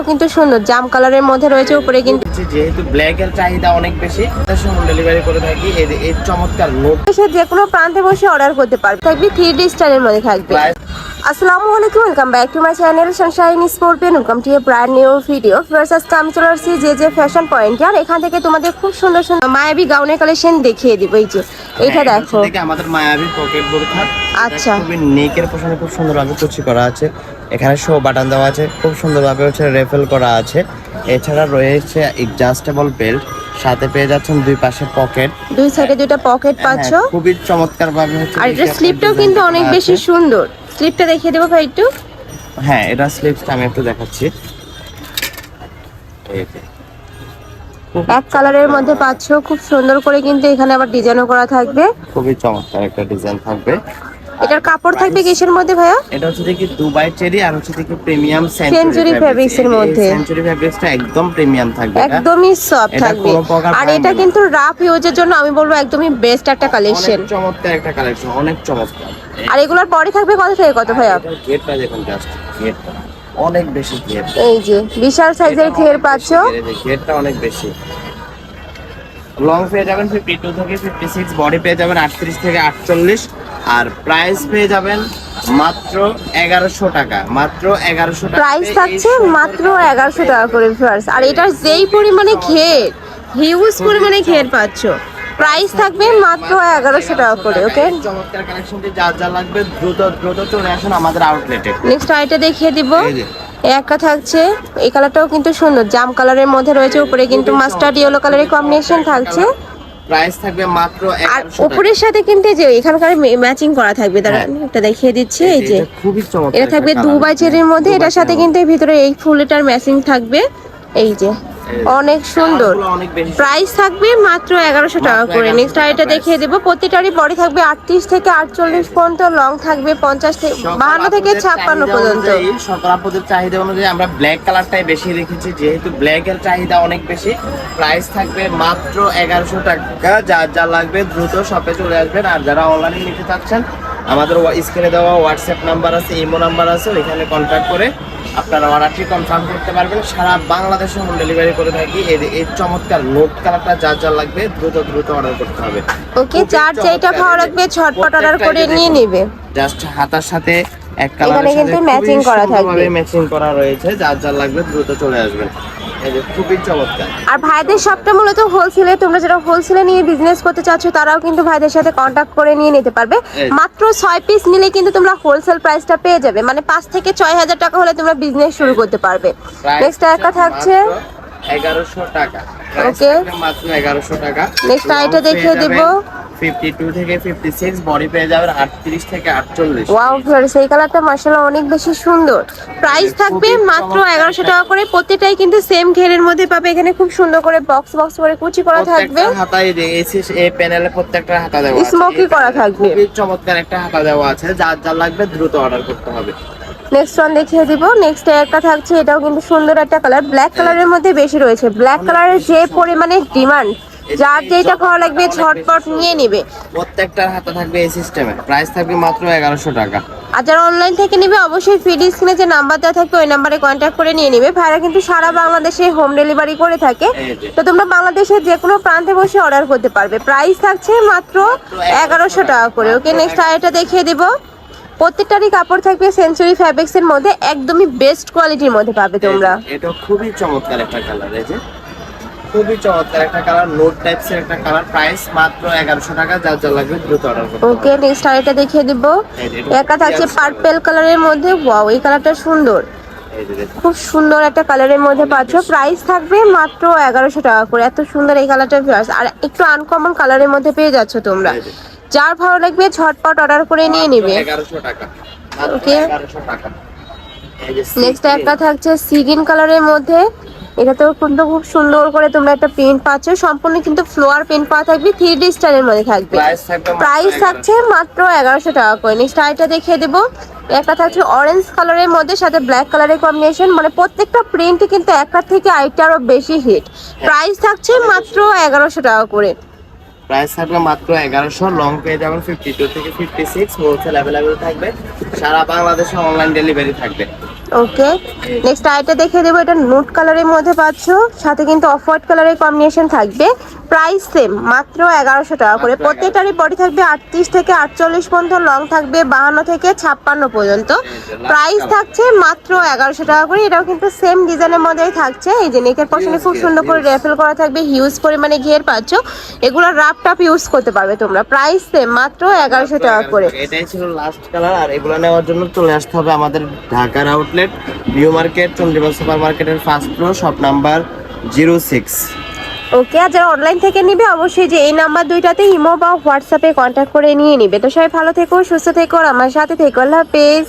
কালারটাও কিন্তু সুন্দর জাম কালারের মধ্যে রয়েছে উপরে কিন্তু যেহেতু ব্ল্যাক এর চাহিদা অনেক বেশি হোম ডেলিভারি করে থাকি। এই এই চমৎকার নোট যে কোনো প্রান্তে বসে অর্ডার করতে পারবে। থাকবে থ্রি ডি স্টাইলের মধ্যে থাকবে। আসসালামু আলাইকুম welcome back to my channel Sunshine Sportian welcome to a brand new video first আজকে আমি চলে আসছি যে যে ফ্যাশন পয়েন্ট আর এখান থেকে তোমাদের খুব সুন্দর সুন্দর মায়াবী গাউনের কালেকশন দেখিয়ে দিব এই যে। এইটা দেখো। আমাদের মায়াবী পকেট বোরখা আচ্ছা। খুবই নেকের পোশাকে খুব সুন্দরভাবে কুচি করা আছে। এখানে শো বাটন দেওয়া আছে। খুব সুন্দরভাবে হচ্ছে রেফেল করা আছে। এছাড়া রয়েছে এডজাস্টেবল বেল্ট সাথে পেয়ে যাচ্ছেন দুই পাশে পকেট দুই সাইডে দুইটা পকেট পাচ্ছ। খুবই চমৎকার ভাবে হচ্ছে আর এটা স্লিপটাও কিন্তু অনেক বেশি সুন্দর। স্লিপটা দেখিয়ে দেবো ভাই একটু। হ্যাঁ এটা স্লিপসটা আমি একটু দেখাচ্ছি। এক কালারের মধ্যে পাচ্ছ খুব সুন্দর করে কিন্তু এখানে আবার ডিজাইনও করা থাকবে। খুবই চমৎকার একটা ডিজাইন থাকবে। এটার কাপড় থাকবে কিসের মধ্যে ভাইয়া? এটা হচ্ছে দেখি দুবাই চেরি আর হচ্ছে দেখি প্রিমিয়াম Century fabrics এর মধ্যে। সেঞ্চুরি ফ্যাব্রিক্সটা একদম প্রিমিয়াম থাকবে একদমই সফট থাকবে। আর এটা কিন্তু রাফ ইউজের জন্য আমি বলব একদমই বেস্ট একটা কালেকশন চমৎকার একটা কালেকশন অনেক চমৎকার। আর এগুলোর পরে থাকবে কত থেকে কত ভাইয়া? গেটটা দেখুন জাস্ট গেটটা অনেক বেশি গেট এই যে বিশাল সাইজের ঘের পাচ্ছ। গেটটা অনেক বেশি। লং পেয়ে যাবেন ফিফটি টু থেকে ফিফটি সিক্স বডি পেয়ে যাবেন আটত্রিশ থেকে আটচল্লিশ আর প্রাইস পেয়ে যাবেন মাত্র এগারোশো টাকা। মাত্র এগারোশো টাকা প্রাইস থাকছে মাত্র এগারোশো টাকা করে ভিউয়ার্স আর এটার যেই পরিমাণে ঘের হিউজ পরিমাণে ঘের পাচ্ছ। প্রাইস থাকবে মাত্র এগারোশো টাকা করে ওকে চমৎকার কালেকশনটি যা যা লাগবে দ্রুত দ্রুত চলে আসুন আমাদের আউটলেটে নেক্সট আইটা দেখিয়ে দিব। একটা থাকছে এই কালারটাও কিন্তু সুন্দর জাম কালারের মধ্যে রয়েছে উপরে কিন্তু মাস্টার্ড ইয়েলো কালারের কম্বিনেশন থাকছে। প্রাইস থাকবে মাত্র আর 1100 টাকা। উপরের সাথে কিন্তু এই যে এখানকার ম্যাচিং করা থাকবে তারা এটা দেখিয়ে দিচ্ছি এই যে। এটা খুবই চমৎকার এটা থাকবে দুবাই। চেরির মধ্যে এটার সাথে কিন্তু ভিতরে এই ফুলটার ম্যাচিং থাকবে এই যে। অনেক সুন্দর। প্রাইস থাকবে মাত্র এগারোশো টাকা করে। 1100 নেক্সট টাকা দেখিয়ে দেবো। প্রতিটারই বডি থাকবে আটত্রিশ থেকে আটচল্লিশ পর্যন্ত লং থাকবে পঞ্চাশ থেকে বাহান্ন থেকে ছাপ্পান্ন পর্যন্ত। সকল আপুদের চাহিদা অনুযায়ী আমরা ব্ল্যাক কালারটাই বেশি রেখেছি। যেহেতু ব্ল্যাক এর চাহিদা অনেক বেশি প্রাইস থাকবে মাত্র এগারোশো টাকা। যা যা লাগবে দ্রুত শপে চলে আসবেন। আর যারা অনলাইনে নিতে চাচ্ছেন আমাদের স্ক্রিনে দেওয়া হোয়াটসঅ্যাপ নাম্বার আছে ইমো নাম্বার আছে ওইখানে কন্ট্যাক্ট করে আপনারা অর্ডারটি কনফার্ম করতে পারবেন। সারা বাংলাদেশে হোম ডেলিভারি করে থাকি। এই এই চমৎকার নোট কালারটা যা যা লাগবে দ্রুত দ্রুত অর্ডার করতে হবে। ওকে চার যেটা ভালো লাগবে ঝটপট অর্ডার করে নিয়ে নেবে। জাস্ট হাতার সাথে এক কালারের কিন্তু সাথে ম্যাচিং করা থাকবে। ম্যাচিং করা রয়েছে। যার যা লাগবে দ্রুত চলে আসবেন। খুবই চমৎকার। আর ভাইদের শপটা মূলত হোলসেলে তোমরা যারা হোলসেলে নিয়ে বিজনেস করতে চাচ্ছ তারাও কিন্তু ভাইদের সাথে কন্ট্যাক্ট করে নিয়ে নিতে পারবে। মাত্র ছয় পিস নিলে কিন্তু তোমরা হোলসেল প্রাইসটা পেয়ে যাবে। মানে পাঁচ থেকে ছয় হাজার টাকা হলে তোমরা বিজনেস শুরু করতে পারবে। নেক্সট একটা থাকছে এগারোশো টাকা। Okay. মাত্র এগারোশো টাকা। Next আরেকটা দেখিয়ে দেবো। ফিফটি টু থেকে ফিফটি সিক্স বডি পেয়ে যাবেন আটত্রিশ থেকে আটচল্লিশ। ওয়াও ভিউয়ার্স এই কালারটা মাশাআল্লাহ অনেক বেশি সুন্দর। প্রাইস থাকবে মাত্র টাকা করে। প্রত্যেকটাই কিন্তু সেম ঘেরের মধ্যে পাবে। এখানে খুব সুন্দর করে বক্স বক্স করে কুচি করা থাকবে। প্রত্যেকটা হাতায় এই প্যানেলে প্রত্যেকটা হাতা দেওয়া আছে। করা থাকবে। চমৎকার একটা হাতা দেওয়া আছে। যার যার লাগবে দ্রুত অর্ডার করতে হবে। নেক্সট ওয়ান দেখিয়ে দিব। নেক্সট একটা থাকছে। এটাও কিন্তু সুন্দর একটা কালার ব্ল্যাক কালারের মধ্যে বেশি রয়েছে। ব্ল্যাক কালারের যে পরিমাণে ডিমান্ড যার যেটা ভালো লাগবে ঝটপট নিয়ে নেবে। প্রত্যেকটার হাতে থাকবে এই সিস্টেমে। প্রাইস থাকবে মাত্র এগারোশো টাকা। আর যারা অনলাইন থেকে নেবে অবশ্যই ফিডি স্ক্রিনে যে নাম্বার দেওয়া থাকবে ওই নাম্বারে কন্ট্যাক্ট করে নিয়ে নেবে। ভাইরা কিন্তু সারা বাংলাদেশে হোম ডেলিভারি করে থাকে। তো তোমরা বাংলাদেশের যে কোনো প্রান্তে বসে অর্ডার করতে পারবে। প্রাইস থাকছে মাত্র এগারোশো টাকা করে। ওকে নেক্সট আরেকটা দেখিয়ে দিব। প্রত্যেকটারই কাপড় থাকবে সেঞ্চুরি ফ্যাব্রিক্স এর মধ্যে। একদমই বেস্ট কোয়ালিটির মধ্যে পাবে তোমরা। এটা খুবই চমৎকার একটা কালার এই যে। খুবই চমৎকার একটা কালার নোট টাইপসের একটা কালার প্রাইস মাত্র এগারোশো টাকা যার যা লাগবে দ্রুত অর্ডার করতে ওকে নেক্সট আরেকটা দেখিয়ে দিব। যে, একটা থাকছে পার্পেল কালারের মধ্যে। ওয়াও এই কালারটা সুন্দর। যে। খুব সুন্দর একটা কালারের মধ্যে পাচ্ছ। প্রাইস থাকবে মাত্র এগারোশো টাকা করে। এত সুন্দর এই কালারটা ভিউয়ার্স আর একটু আনকমন কালারের মধ্যে পেয়ে যাচ্ছ তোমরা। যার ভালো লাগবে ঝটপট অর্ডার করে নিয়ে নিবে. টাকা। নেক্সট একটা থাকছে সিগিন কালারের মধ্যে। এটাতেও কিন্তু খুব সুন্দর করে তোমরা একটা প্রিন্ট পাচ্ছ। সম্পূর্ণ কিন্তু ফ্লোয়ার প্রিন্ট পাওয়া থাকবে থ্রি ডি স্টাইলের মধ্যে থাকবে। প্রাইস থাকছে মাত্র এগারোশো টাকা করে। নেক্সট আরেকটা দেখিয়ে দেবো। একটা থাকছে অরেঞ্জ কালারের মধ্যে সাথে ব্ল্যাক কালারের কম্বিনেশন মানে প্রত্যেকটা প্রিন্টই কিন্তু একটা থেকে আরেকটা আরও বেশি হিট প্রাইস থাকছে মাত্র এগারোশো টাকা করে। প্রাইস থাকবে মাত্র এগারোশো। লং পেয়ে যাবেন ফিফটি টু থেকে ফিফটি সিক্স হোলসেল অ্যাভেলেবেল থাকবে। সারা বাংলাদেশে অনলাইন ডেলিভারি থাকবে। ওকে নেক্সট আইটা দেখে দেবো এটা নোট কালারের মধ্যে পাচ্ছ, সাথে কিন্তু অফ হোয়াইট কালারের কম্বিনেশন থাকবে। প্রাইস সেম মাত্র এগারোশো টাকা করে। প্রত্যেকটারই বডি থাকবে আটত্রিশ থেকে আটচল্লিশ পর্যন্ত লং থাকবে বাহান্ন থেকে ছাপ্পান্ন পর্যন্ত। প্রাইস থাকছে মাত্র এগারোশো টাকা করে এটাও কিন্তু সেম ডিজাইনের মধ্যেই থাকছে। এই যে নেকের পশনে খুব সুন্দর করে রেফেল করা থাকবে হিউজ পরিমাণে ঘের পাচ্ছ। এগুলো রাপ টাপ ইউজ করতে পারবে তোমরা। প্রাইস সেম মাত্র এগারোশো টাকা করে। এটাই ছিল লাস্ট কালার আর এগুলো নেওয়ার জন্য চলে আসতে হবে আমাদের ঢাকার outlet new market Chandrima super মার্কেটের first floor shop number zero six okay, আর যারা অনলাইন থেকে নিবে, অবশ্যই যে এই নাম্বার দুইটাতে ইমো বা হোয়াটসঅ্যাপে কন্ট্যাক্ট করে নিয়ে নিবে। তো সবাই ভালো থেকো, সুস্থ থেকো আমার সাথে থেকো। আল্লাহ হাফেজ।